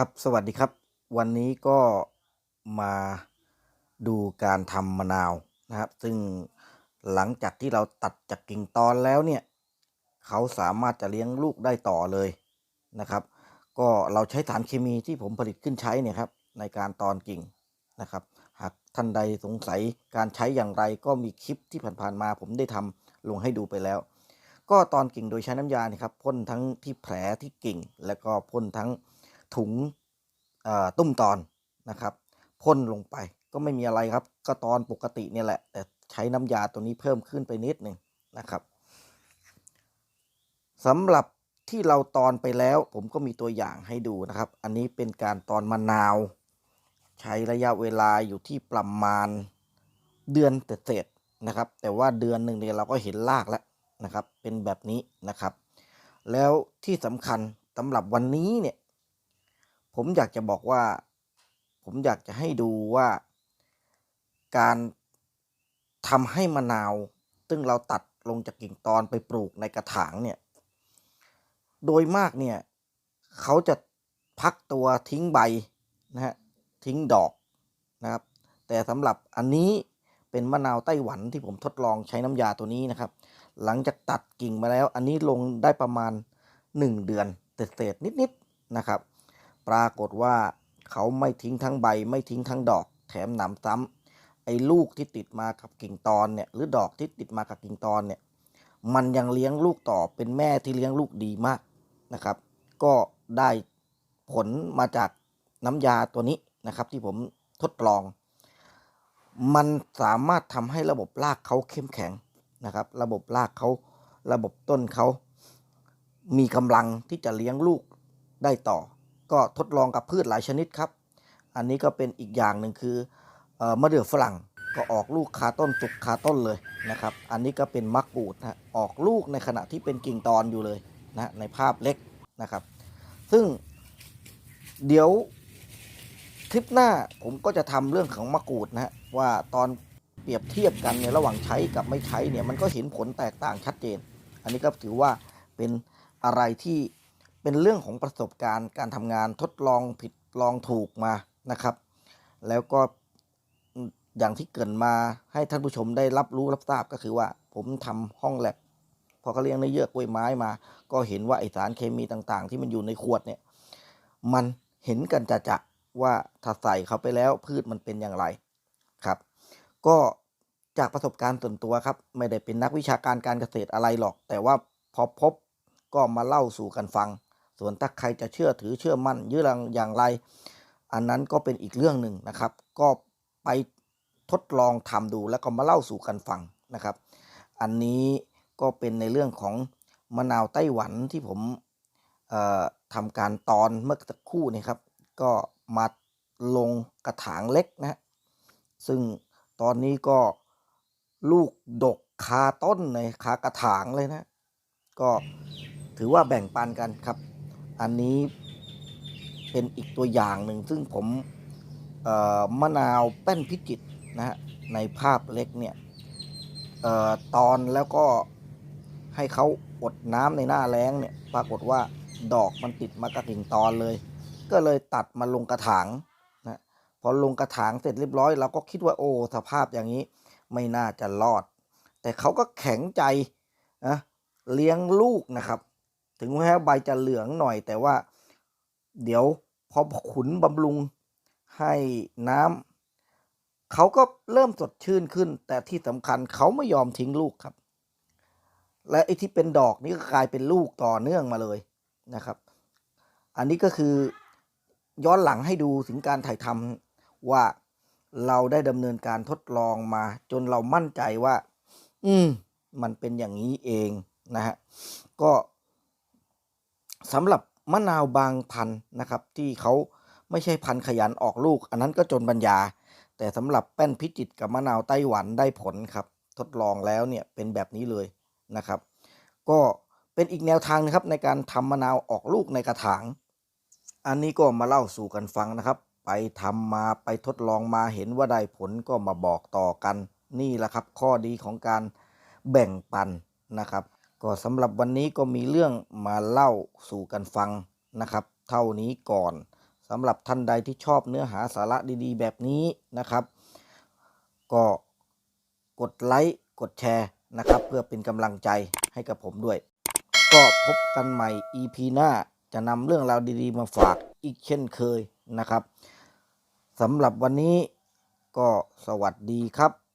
ครับสวัสดีครับ วันนี้ก็มาดูการทำมะนาวนะครับ ซึ่งหลังจากที่เราตัดจากกิ่งตอนแล้วเนี่ย เขาสามารถจะเลี้ยงลูกได้ต่อเลยนะครับ ก็เราใช้สารเคมีที่ผมผลิตขึ้นใช้เนี่ยครับ ในการตอนกิ่งนะครับ หากท่านใดสงสัยการใช้อย่างไรก็มีคลิปที่ผ่านๆมา ผมได้ทำลงให้ดูไปแล้ว ก็ตอนกิ่งโดยใช้น้ำยานี่ครับพ่นทั้งที่แผลที่กิ่ง แล้วก็พ่นทั้ง ถุงตุ้มตอนนะครับพ่นลงไปก็ไม่มีอะไรครับ ก็ตอนปกติเนี่ยแหละ แต่ใช้น้ำยาตัวนี้เพิ่มขึ้นไปนิดหนึ่งนะครับสำหรับที่เราตอนไปแล้ว ผมก็มีตัวอย่างให้ดูนะครับ อันนี้เป็นการตอนมะนาว ใช้ระยะเวลาอยู่ที่ประมาณเดือนเศษนะครับ แต่ว่าเดือนหนึ่งเนี่ยเราก็เห็นรากแล้วนะครับ เป็นแบบนี้นะครับ แล้วที่สำคัญสำหรับวันนี้เนี่ย ผมอยากจะบอกว่า ผมอยากจะให้ดูว่า การทำให้มะนาว ซึ่งเราตัดลงจากกิ่งตอนไปปลูกในกระถางเนี่ย โดยมากเนี่ยเขาจะพักตัวทิ้งใบนะฮะทิ้งดอกนะครับ แต่สำหรับอันนี้เป็นมะนาวไต้หวันที่ผมทดลองใช้น้ำยาตัวนี้นะครับ หลังจากตัดกิ่งมาแล้ว อันนี้ลงได้ประมาณ 1 เดือนเศษๆนิดๆนะครับ ปรากฏว่าเขาไม่ทิ้งทั้งใบไม่ทิ้งทั้งดอก แถมหนำซ้ำไอ้ลูกที่ติดมากับกิ่งตอนเนี่ยหรือดอกที่ติดมากับกิ่งตอนเนี่ยมันยังเลี้ยงลูกต่อเป็นแม่ที่เลี้ยงลูกดีมากนะครับ ก็ได้ผลมาจากน้ำยาตัวนี้นะครับที่ผมทดลอง มันสามารถทำให้ระบบรากเขาเข้มแข็งนะครับ ระบบรากเขาระบบต้นเขามีกำลังที่จะเลี้ยงลูกได้ต่อ ก็ทดลองกับพืชหลายชนิดครับ อันนี้ก็เป็นอีกอย่างหนึ่งคือมะเดื่อฝรั่งก็ออกลูกคาต้นสุกคาต้นเลยนะครับ อันนี้ก็เป็นมะกรูดนะออกลูกในขณะที่เป็นกิ่งตอนอยู่เลยนะในภาพเล็กนะครับ ซึ่งเดี๋ยวคลิปหน้าผมก็จะทำเรื่องของมะกรูดนะฮะว่าตอนเปรียบเทียบกันเนี่ยระหว่างใช้กับไม่ใช้เนี่ยมันก็เห็นผลแตกต่างชัดเจน อันนี้ก็ถือว่าเป็นอะไรที่ เป็นเรื่องของประสบการณ์การทำงานทดลองผิดลองถูกมานะครับ แล้วก็อย่างที่เกรินมาให้ท่านผู้ชมได้รับรู้รับทราบก็คือว่า ผมทำห้องแลบพอเขาเลี้ยงในเยื่อกล้วยไม้มา ก็เห็นว่าไอสารเคมีต่างๆ ที่มันอยู่ในขวดเนี่ย มันเห็นกันจะจะว่าถ้าใส่เขาไปแล้วพืชมันเป็นอย่างไรครับ ก็จากประสบการณ์ส่วนตัวครับ ไม่ได้เป็นนักวิชาการการเกษตรอะไรหรอก แต่ว่าพอพบก็มาเล่าสู่กันฟัง ส่วนถ้าใครจะเชื่อถือเชื่อมั่นยือรังอย่างไร อันนั้นก็เป็นอีกเรื่องหนึ่งนะครับ ก็ไปทดลองทำดูแล้วก็มาเล่าสู่กันฟังนะครับ อันนี้ก็เป็นในเรื่องของมะนาวไต้หวันที่ผมเอ่อทำการตอนเมื่อสักครู่นี่ครับ ก็มาลงกระถางเล็กนะฮะซึ่งตอนนี้ก็ลูกดกคาต้นในคากระถางเลยนะ ก็ถือว่าแบ่งปันกันครับ อันนี้เป็นอีกตัวอย่างหนึ่ง ซึ่งผมมะนาวแป้นพิจิตนะฮะในภาพเล็กเนี่ยออตอนแล้วก็ให้เขาอดน้ำในหน้าแล้งเนี่ยปรากฏว่าดอกมันติดมากับกิ่งตอนเลย ก็เลยตัดมาลงกระถางนะพอลงกระถางเสร็จเรียบร้อยเราก็คิดว่าโอ้สภาพอย่างนี้ไม่น่าจะรอด แต่เขาก็แข็งใจนะเลี้ยงลูกนะครับ ถึงแม้ใบจะเหลืองหน่อยแต่ว่า เดี๋ยวพอขุนบำรุงให้น้ำเขาก็เริ่มสดชื่นขึ้น แต่ที่สำคัญเขาไม่ยอมทิ้งลูกครับ และไอ้ที่เป็นดอกนี่ก็กลายเป็นลูกต่อเนื่องมาเลยนะครับ อันนี้ก็คือย้อนหลังให้ดูถึงการถ่ายทำว่าเราได้ดำเนินการทดลองมา จนเรามั่นใจว่า อืม มันเป็นอย่างนี้เองนะฮะ ก็ สำหรับมะนาวบางพันธุ์นะครับ ที่เขาไม่ใช่พันธุ์ขยันออกลูก อันนั้นก็จนปัญญา แต่สำหรับแป้นพิจิตกับมะนาวไต้หวันได้ผลครับ ทดลองแล้วเนี่ยเป็นแบบนี้เลยนะครับ ก็เป็นอีกแนวทางนะครับในการทำมะนาวออกลูกในกระถาง อันนี้ก็มาเล่าสู่กันฟังนะครับ ไปทำมาไปทดลองมาเห็นว่าได้ผลก็มาบอกต่อกัน นี่แหละครับ ข้อดีของการแบ่งปันนะครับ ก็สำหรับวันนี้ก็มีเรื่องมาเล่าสู่กันฟังนะครับ เท่านี้ก่อนสำหรับท่านใดที่ชอบเนื้อหาสาระดีๆ แบบนี้นะครับ ก็กดไลค์กดแชร์นะครับ เพื่อเป็นกำลังใจให้กับผมด้วย ก็พบกันใหม่ EP หน้าจะนำเรื่องราวดีๆ มาฝากอีกเช่นเคยนะครับสำหรับวันนี้ก็สวัสดีครับ